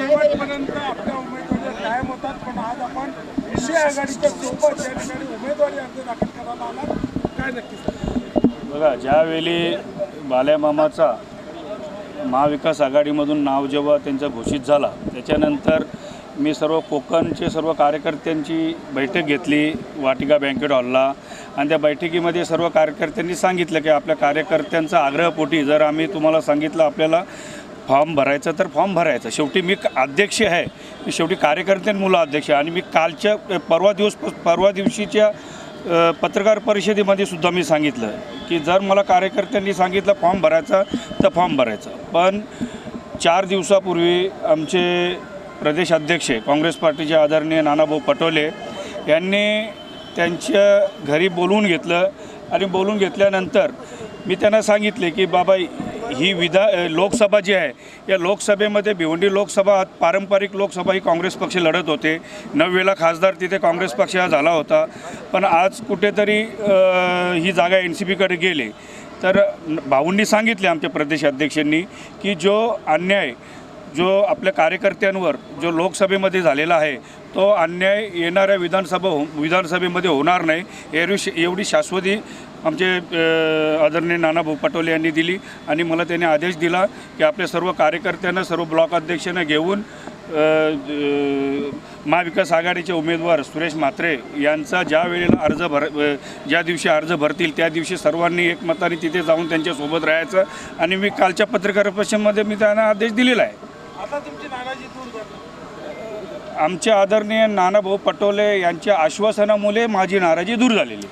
शेवटपर्यंत आपल्या उमेदवारी कायम होतात पण आज आपण विषय आघाडीच्या सोबत या ठिकाणी उमेदवारी अर्ज दाखल करायला आलात. काय नक्की बघा ज्यावेळी बाल्यामामाचा महाविकास आघाडीमधून नाव जेव्हा त्यांचं घोषित झाला त्याच्यानंतर मी सर्व कोकणचे सर्व कार्यकर्त्यांची बैठक घेतली वाटिका बँकेट हॉलला. आणि त्या बैठकीमध्ये सर्व कार्यकर्त्यांनी सांगितलं की आपल्या कार्यकर्त्यांचा आग्रहपोटी जर आम्ही तुम्हाला सांगितलं आपल्याला फॉर्म भरायचं तर फॉर्म भरायचं. शेवटी मी अध्यक्ष आहे. मी शेवटी मुलं अध्यक्ष आहे. आणि मी कालच्या परवा दिवस परवा दिवशीच्या पत्रकार परिषदेमध्ये सुद्धा मी सांगितलं की जर मला कार्यकर्त्यांनी सांगितलं फॉर्म भरायचा तर फॉर्म भरायचं. पण चार दिवसापूर्वी आमचे प्रदेश अध्यक्ष काँग्रेस पार्टीचे आदरणीय नानाभाऊ पटोले यांनी त्यांच्या घरी बोलवून घेतलं. आणि बोलून घेतल्यानंतर मी त्यांना सांगितले की बाबा ही विधा लोकसभा जी आहे या लोकसभेमध्ये भिवंडी लोकसभा पारंपरिक लोकसभा ही काँग्रेस पक्ष लढत होते. नववेला खासदार तिथे काँग्रेस पक्ष हा झाला होता. पण आज कुठेतरी ही जागा एन सी पीकडे गेले. तर भाऊंनी सांगितले आमच्या प्रदेश अध्यक्षांनी की जो अन्याय जो आपल्या कार्यकर्त्यांवर जो लोकसभेमध्ये झालेला आहे तो अन्याय येणाऱ्या विधानसभा हो विधानसभेमध्ये होणार नाही. एवढी एवढी शाश्वती आमचे आदरणीय नानाभाऊ पटोले यांनी दिली आणि मला त्याने आदेश दिला की आपल्या सर्व कार्यकर्त्यांना सर्व ब्लॉक अध्यक्षांना घेऊन महाविकास आघाडीचे उमेदवार सुरेश म्हात्रे यांचा ज्या वेळेला अर्ज भर ज्या दिवशी अर्ज भरतील त्या दिवशी सर्वांनी एकमताने तिथे जाऊन त्यांच्यासोबत राहायचं. आणि मी कालच्या पत्रकार परिषदेमध्ये मी त्यांना आदेश दिलेला आहे. आमचे आदरणीय नानाभाऊ पटोले यांच्या आश्वासनामुळे माझी नाराजी दूर झालेली